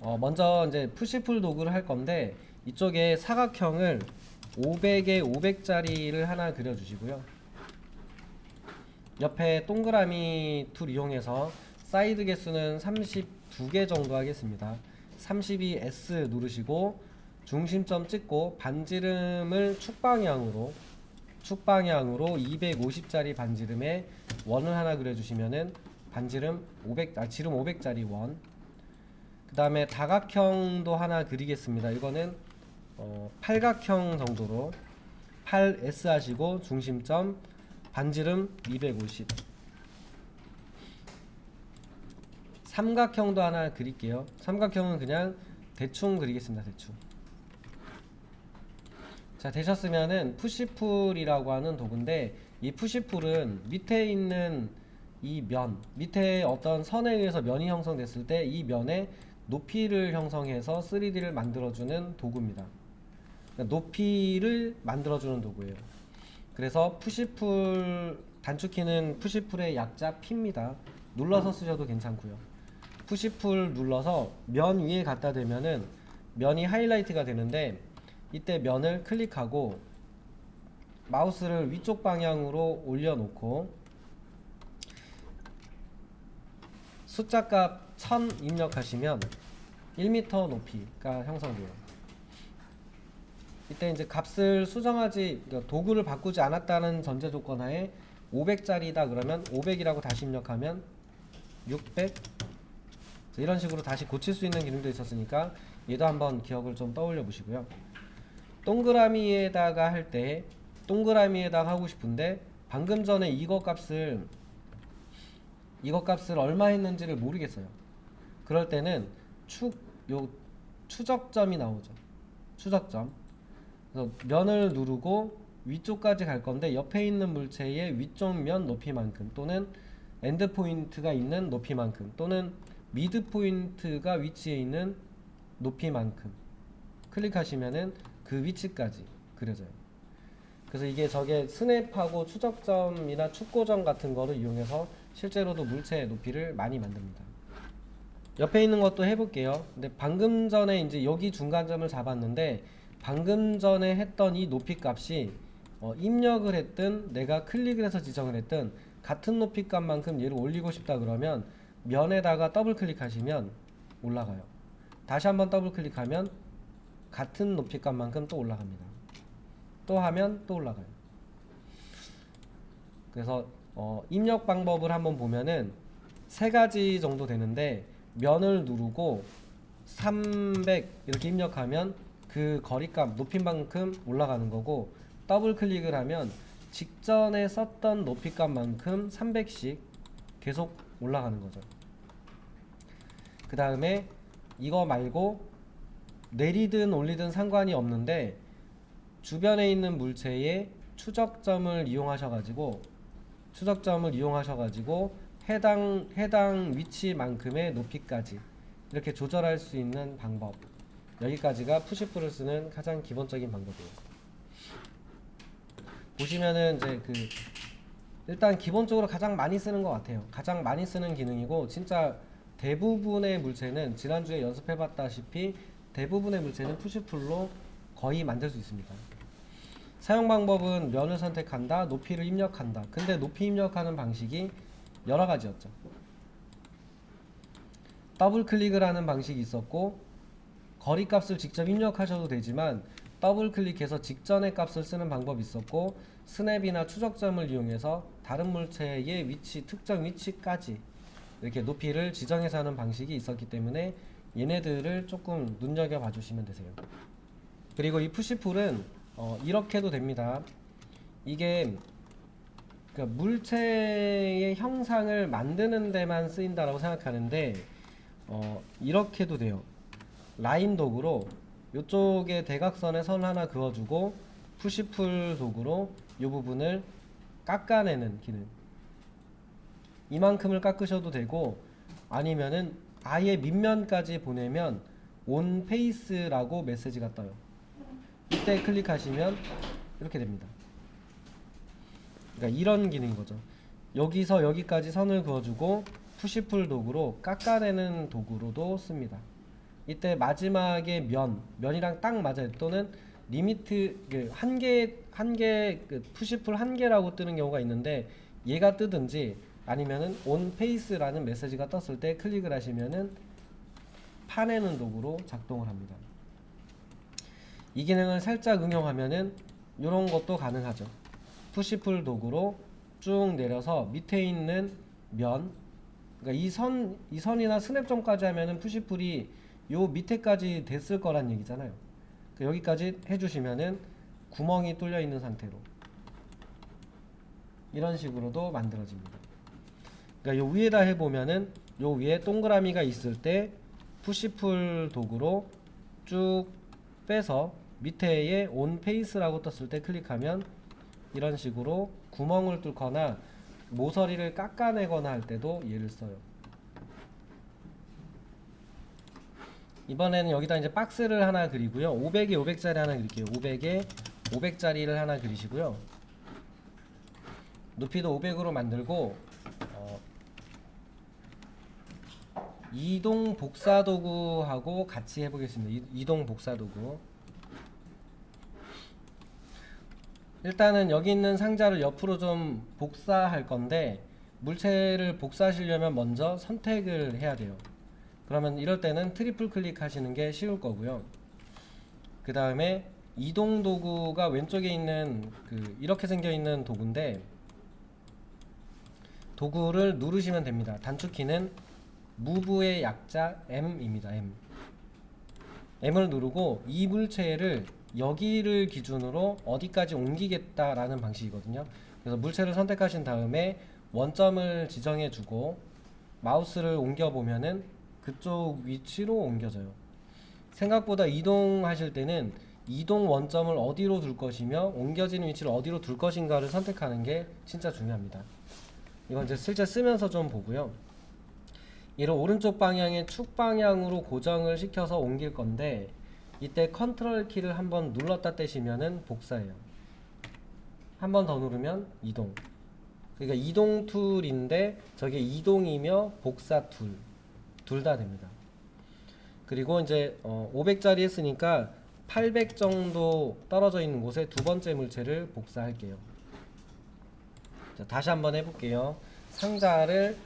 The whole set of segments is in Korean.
어, 먼저 이제 푸시풀 도구를 할 건데 이쪽에 사각형을 500에 500짜리를 하나 그려주시고요. 옆에 동그라미 툴 이용해서 사이드 개수는 32개 정도 하겠습니다. 32S 누르시고 중심점 찍고 반지름을 축방향으로 축방향으로 250짜리 반지름에 원을 하나 그려주시면은 반지름 500, 아 지름 500짜리 원. 그 다음에 다각형도 하나 그리겠습니다. 이거는 어, 팔각형 정도로 8S 하시고 중심점 반지름 250. 삼각형도 하나 그릴게요. 삼각형은 그냥 대충 그리겠습니다. 대충. 자 되셨으면은 푸시풀이라고 하는 도구인데 이 푸시풀은 밑에 있는 이 면 밑에 어떤 선에 의해서 면이 형성됐을 때 이 면의 높이를 형성해서 3D를 만들어주는 도구입니다. 그러니까 높이를 만들어주는 도구예요. 그래서 푸시풀 단축키는 푸시풀의 약자 P입니다. 눌러서 쓰셔도 괜찮고요. 푸시풀 눌러서 면 위에 갖다 대면은 면이 하이라이트가 되는데 이때 면을 클릭하고 마우스를 위쪽 방향으로 올려놓고 숫자 값 1000 입력하시면 1m 높이가 형성돼요. 이때 이제 값을 수정하지 그러니까 도구를 바꾸지 않았다는 전제 조건 하에 500짜리다 그러면 500이라고 다시 입력하면 600 자, 이런 식으로 다시 고칠 수 있는 기능도 있었으니까 얘도 한번 기억을 좀 떠올려 보시고요. 동그라미에다가 할 때 동그라미에다가 하고 싶은데 방금 전에 이거 값을 이거 값을 얼마 했는지를 모르겠어요. 그럴 때는 축요 추적점이 나오죠. 추적점. 그래서 면을 누르고 위쪽까지 갈 건데 옆에 있는 물체의 위쪽 면 높이만큼 또는 엔드 포인트가 있는 높이만큼 또는 미드 포인트가 위치해 있는 높이만큼 클릭하시면은 그 위치까지 그려져요. 그래서 이게 저게 스냅하고 추적점이나 축고점 같은 거를 이용해서 실제로도 물체의 높이를 많이 만듭니다. 옆에 있는 것도 해볼게요. 근데 방금 전에 이제 여기 중간점을 잡았는데 방금 전에 했던 이 높이 값이 어, 입력을 했든 내가 클릭을 해서 지정을 했든 같은 높이 값만큼 얘를 올리고 싶다 그러면 면에다가 더블 클릭하시면 올라가요. 다시 한번 더블 클릭하면 같은 높이 값만큼 또 올라갑니다. 또 하면 또 올라가요. 그래서 어, 입력 방법을 한번 보면은 세 가지 정도 되는데 면을 누르고 300 이렇게 입력하면 그 거리값 높이만큼 올라가는 거고 더블 클릭을 하면 직전에 썼던 높이값만큼 300씩 계속 올라가는 거죠. 그 다음에 이거 말고 내리든 올리든 상관이 없는데 주변에 있는 물체의 추적점을 이용하셔가지고 추적점을 이용하셔가지고 해당 해당 위치만큼의 높이까지 이렇게 조절할 수 있는 방법 여기까지가 푸시풀을 쓰는 가장 기본적인 방법이에요. 보시면은 이제 그 일단 기본적으로 가장 많이 쓰는 것 같아요. 가장 많이 쓰는 기능이고 진짜 대부분의 물체는 지난주에 연습해봤다시피 대부분의 물체는 푸시풀로 거의 만들 수 있습니다. 사용 방법은 면을 선택한다, 높이를 입력한다. 근데 높이 입력하는 방식이 여러 가지였죠. 더블 클릭을 하는 방식이 있었고 거리 값을 직접 입력하셔도 되지만 더블 클릭해서 직전의 값을 쓰는 방법이 있었고 스냅이나 추적점을 이용해서 다른 물체의 위치 특정 위치까지 이렇게 높이를 지정해서 하는 방식이 있었기 때문에 얘네들을 조금 눈여겨 봐 주시면 되세요. 그리고 이 푸시풀은 어, 이렇게도 됩니다. 이게 그 물체의 형상을 만드는 데만 쓰인다라고 생각하는데 어, 이렇게도 돼요. 라인 도구로 이쪽에 대각선에 선 하나 그어주고 푸시풀 도구로 이 부분을 깎아내는 기능. 이만큼을 깎으셔도 되고 아니면은 아예 밑면까지 보내면 온 페이스라고 메시지가 떠요. 이때 클릭하시면 이렇게 됩니다. 그러니까 이런 기능인 거죠. 여기서 여기까지 선을 그어주고 푸시풀 도구로 깎아내는 도구로도 씁니다. 이때 마지막에 면 면이랑 딱 맞아요. 또는 리미트 그 한개 한개그 푸시풀 한 개라고 뜨는 경우가 있는데 얘가 뜨든지 아니면은 온 페이스라는 메시지가 떴을 때 클릭을 하시면은 파내는 도구로 작동을 합니다. 이 기능을 살짝 응용하면은 이런 것도 가능하죠. 푸시풀 도구로 쭉 내려서 밑에 있는 면, 그러니까 이 선, 이 선이나 스냅점까지 하면은 푸시풀이 요 밑에까지 됐을 거란 얘기잖아요. 그 여기까지 해주시면은 구멍이 뚫려 있는 상태로 이런 식으로도 만들어집니다. 그러니까 요 위에다 해보면은 요 위에 동그라미가 있을 때 푸시풀 도구로 쭉 빼서 밑에에 온 페이스라고 떴을 때 클릭하면 이런 식으로 구멍을 뚫거나 모서리를 깎아내거나 할 때도 얘를 써요. 이번에는 여기다 이제 박스를 하나 그리고요. 500에 500짜리 하나 그릴게요. 500에 500짜리를 하나 그리시고요. 높이도 500으로 만들고 어, 이동 복사 도구하고 같이 해보겠습니다. 이- 이동 복사 도구. 일단은 여기 있는 상자를 옆으로 좀 복사할 건데 물체를 복사하시려면 먼저 선택을 해야 돼요. 그러면 이럴 때는 트리플 클릭하시는 게 쉬울 거고요. 그 다음에 이동 도구가 왼쪽에 있는 그 이렇게 생겨 있는 도구인데 도구를 누르시면 됩니다. 단축키는 무브의 약자 M입니다. M. M을 누르고 이 물체를 여기를 기준으로 어디까지 옮기겠다라는 방식이거든요. 그래서 물체를 선택하신 다음에 원점을 지정해 주고 마우스를 옮겨 보면은 그쪽 위치로 옮겨져요. 생각보다 이동하실 때는 이동 원점을 어디로 둘 것이며 옮겨지는 위치를 어디로 둘 것인가를 선택하는 게 진짜 중요합니다. 이건 이제 실제 쓰면서 좀 보고요. 이를 오른쪽 방향의 축 방향으로 고정을 시켜서 옮길 건데 이때 컨트롤 키를 한번 눌렀다 떼시면은 복사예요. 한 번 더 누르면 이동. 그러니까 이동 툴인데 저게 이동이며 복사 툴. 둘 다 됩니다. 그리고 이제 어 500짜리 했으니까 800 정도 떨어져 있는 곳에 두 번째 물체를 복사할게요. 자, 다시 한번 해볼게요. 상자를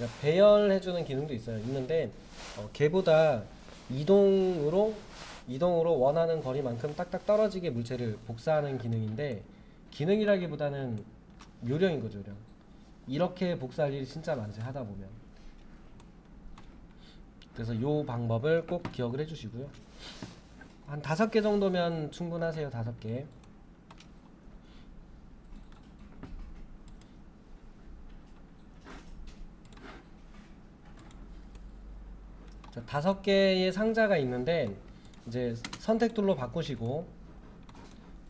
그러니까 배열해주는 기능도 있어요. 있는데 어, 걔보다 이동으로 이동으로 원하는 거리만큼 딱딱 떨어지게 물체를 복사하는 기능인데 기능이라기보다는 요령인 거죠, 요령. 이렇게 복사할 일이 진짜 많으세요. 하다 보면. 그래서 요 방법을 꼭 기억을 해주시고요. 한 다섯 개 정도면 충분하세요. 다섯 개. 자, 다섯 개의 상자가 있는데 이제 선택툴로 바꾸시고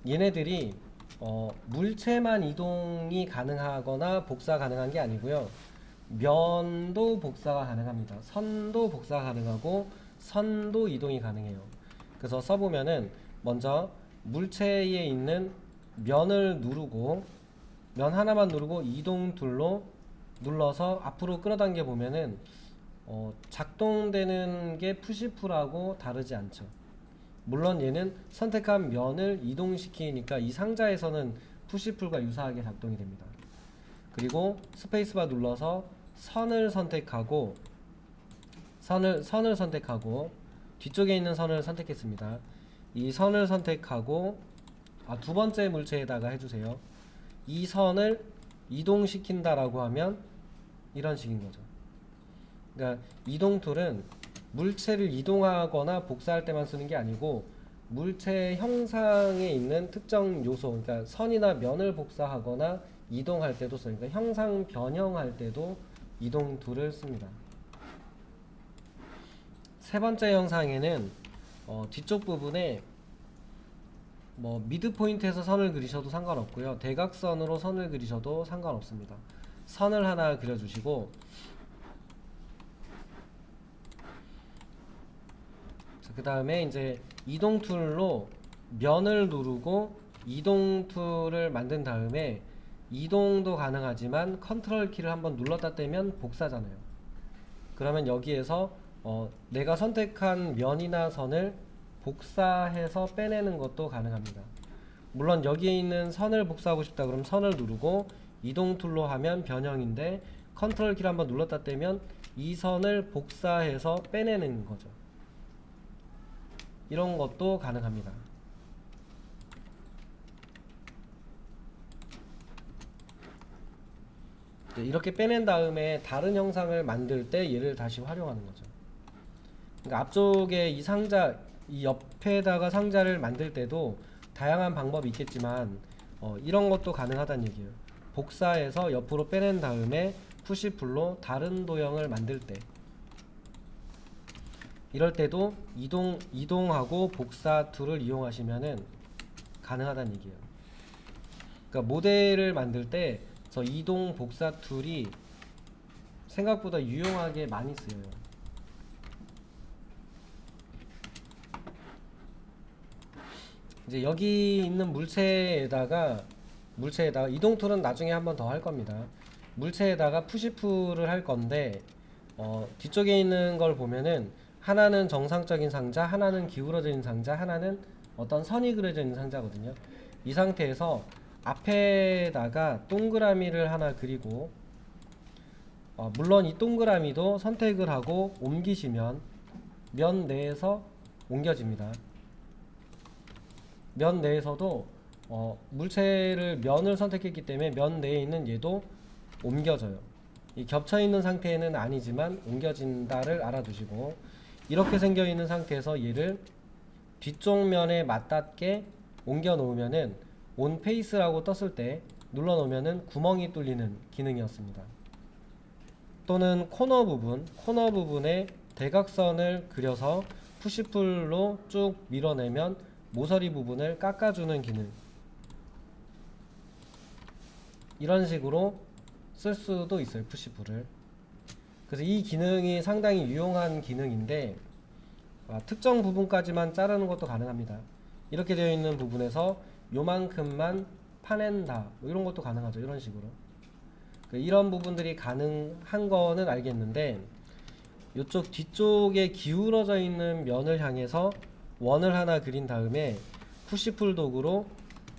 얘네들이 어, 물체만 이동이 가능하거나 복사 가능한 게 아니고요. 면도 복사가 가능합니다. 선도 복사 가능하고 선도 이동이 가능해요. 그래서 써보면은 먼저 물체에 있는 면을 누르고 면 하나만 누르고 이동 툴로 눌러서 앞으로 끌어당겨 보면은 어, 작동되는 게 푸시풀하고 다르지 않죠. 물론 얘는 선택한 면을 이동시키니까 이 상자에서는 푸시풀과 유사하게 작동이 됩니다. 그리고 스페이스바 눌러서 선을 선택하고 선을 선을 선택하고 뒤쪽에 있는 선을 선택했습니다. 이 선을 선택하고 아, 두 번째 물체에다가 해주세요. 이 선을 이동시킨다라고 하면 이런 식인 거죠. 그러니까 이동 툴은 물체를 이동하거나 복사할 때만 쓰는 게 아니고 물체 형상에 있는 특정 요소, 그러니까 선이나 면을 복사하거나 이동할 때도 써요. 그러니까 형상 변형할 때도 이동 툴을 씁니다. 세 번째 영상에는 어, 뒤쪽 부분에 뭐 미드 포인트에서 선을 그리셔도 상관없고요. 대각선으로 선을 그리셔도 상관없습니다. 선을 하나 그려주시고 그 다음에 이제 이동 툴로 면을 누르고 이동 툴을 만든 다음에 이동도 가능하지만 컨트롤 키를 한번 눌렀다 떼면 복사잖아요. 그러면 여기에서 어, 내가 선택한 면이나 선을 복사해서 빼내는 것도 가능합니다. 물론 여기에 있는 선을 복사하고 싶다 그럼 선을 누르고 이동 툴로 하면 변형인데 컨트롤 키를 한번 눌렀다 떼면 이 선을 복사해서 빼내는 거죠. 이런 것도 가능합니다. 이렇게 빼낸 다음에 다른 형상을 만들 때 얘를 다시 활용하는 거죠. 그러니까 앞쪽에 이 상자 이 옆에다가 상자를 만들 때도 다양한 방법이 있겠지만 어, 이런 것도 가능하다는 얘기예요. 복사해서 옆으로 빼낸 다음에 푸시풀로 다른 도형을 만들 때 이럴 때도 이동 이동하고 복사 툴을 이용하시면은 가능하다는 얘기예요. 그러니까 모델을 만들 때 저 이동 복사 툴이 생각보다 유용하게 많이 쓰여요. 이제 여기 있는 물체에다가 물체에다가 이동 툴은 나중에 한번 더 할 겁니다. 물체에다가 푸시풀을 할 건데 어, 뒤쪽에 있는 걸 보면은 하나는 정상적인 상자, 하나는 기울어져 있는 상자, 하나는 어떤 선이 그려져 있는 상자거든요. 이 상태에서 앞에다가 동그라미를 하나 그리고 어, 물론 이 동그라미도 선택을 하고 옮기시면 면 내에서 옮겨집니다. 면 내에서도 어, 물체를 면을 선택했기 때문에 면 내에 있는 얘도 옮겨져요. 이 겹쳐 있는 상태는 아니지만 옮겨진다를 알아두시고 이렇게 생겨 있는 상태에서 얘를 뒤쪽 면에 맞닿게 옮겨 놓으면은 온 페이스라고 떴을 때 눌러 놓으면은 구멍이 뚫리는 기능이었습니다. 또는 코너 부분, 코너 부분에 대각선을 그려서 푸시풀로 쭉 밀어내면 모서리 부분을 깎아주는 기능. 이런 식으로 쓸 수도 있어요, 푸시풀을. 그래서 이 기능이 상당히 유용한 기능인데 아, 특정 부분까지만 자르는 것도 가능합니다. 이렇게 되어 있는 부분에서 요만큼만 파낸다 뭐 이런 것도 가능하죠. 이런 식으로 그 이런 부분들이 가능한 거는 알겠는데 이쪽 뒤쪽에 기울어져 있는 면을 향해서 원을 하나 그린 다음에 푸시풀 도구로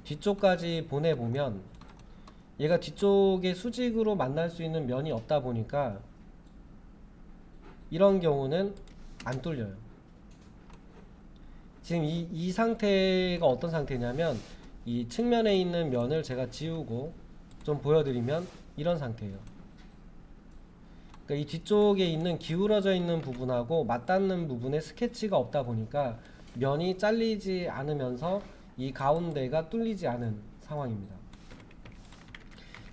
뒤쪽까지 보내보면 얘가 뒤쪽에 수직으로 만날 수 있는 면이 없다 보니까 이런 경우는 안 뚫려요. 지금 이, 이 상태가 어떤 상태냐면 이 측면에 있는 면을 제가 지우고 좀 보여드리면 이런 상태예요. 그러니까 이 뒤쪽에 있는 기울어져 있는 부분하고 맞닿는 부분에 스케치가 없다 보니까 면이 잘리지 않으면서 이 가운데가 뚫리지 않은 상황입니다.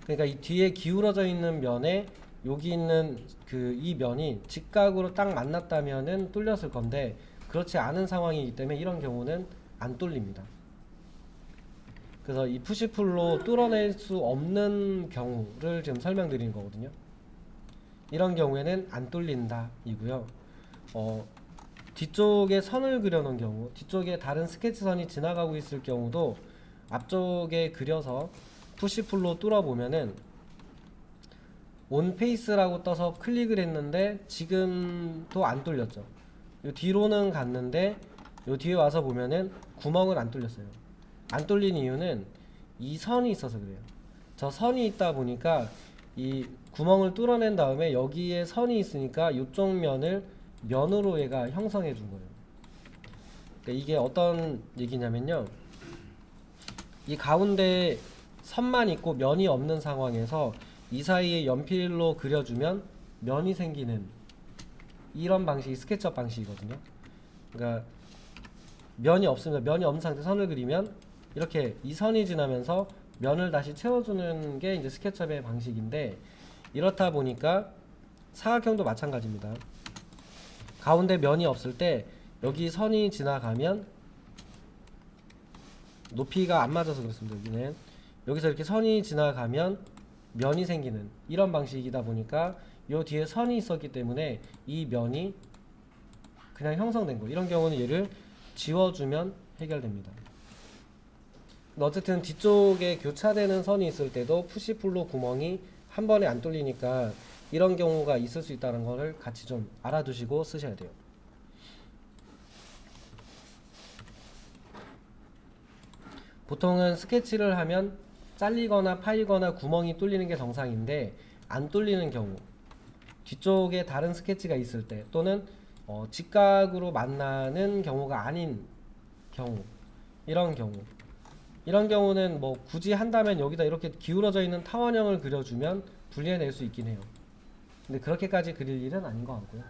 그러니까 이 뒤에 기울어져 있는 면에 여기 있는 그 이 면이 직각으로 딱 만났다면은 뚫렸을 건데 그렇지 않은 상황이기 때문에 이런 경우는 안 뚫립니다. 그래서 이 푸시풀로 뚫어낼 수 없는 경우를 지금 설명드리는 거거든요. 이런 경우에는 안 뚫린다 이고요. 어, 뒤쪽에 선을 그려놓은 경우, 뒤쪽에 다른 스케치선이 지나가고 있을 경우도 앞쪽에 그려서 푸시풀로 뚫어보면은 온 페이스라고 떠서 클릭을 했는데 지금도 안 뚫렸죠. 요 뒤로는 갔는데 요 뒤에 와서 보면은 구멍을 안 뚫렸어요. 안 뚫린 이유는 이 선이 있어서 그래요. 저 선이 있다 보니까 이 구멍을 뚫어낸 다음에 여기에 선이 있으니까 이쪽 면을 면으로 얘가 형성해 준 거예요. 그러니까 이게 어떤 얘기냐면요. 이 가운데 선만 있고 면이 없는 상황에서 이 사이에 연필로 그려주면 면이 생기는 이런 방식이 스케치업 방식이거든요. 그러니까 면이 없습니다. 면이 없는 상태 선을 그리면 이렇게 이 선이 지나면서 면을 다시 채워주는 게 이제 스케치업의 방식인데 이렇다 보니까 사각형도 마찬가지입니다. 가운데 면이 없을 때 여기 선이 지나가면 높이가 안 맞아서 그렇습니다. 여기는 여기서 이렇게 선이 지나가면 면이 생기는 이런 방식이다 보니까 요 뒤에 선이 있었기 때문에 이 면이 그냥 형성된 거. 이런 경우는 얘를 지워주면 해결됩니다. 어쨌든 뒤쪽에 교차되는 선이 있을 때도 푸시플로 구멍이 한 번에 안 뚫리니까 이런 경우가 있을 수 있다는 거를 같이 좀 알아두시고 쓰셔야 돼요. 보통은 스케치를 하면 잘리거나 파이거나 구멍이 뚫리는 게 정상인데 안 뚫리는 경우 뒤쪽에 다른 스케치가 있을 때 또는 어, 직각으로 만나는 경우가 아닌 경우 이런 경우. 이런 경우는 뭐 굳이 한다면 여기다 이렇게 기울어져 있는 타원형을 그려주면 분리해낼 수 있긴 해요. 근데 그렇게까지 그릴 일은 아닌 것 같고요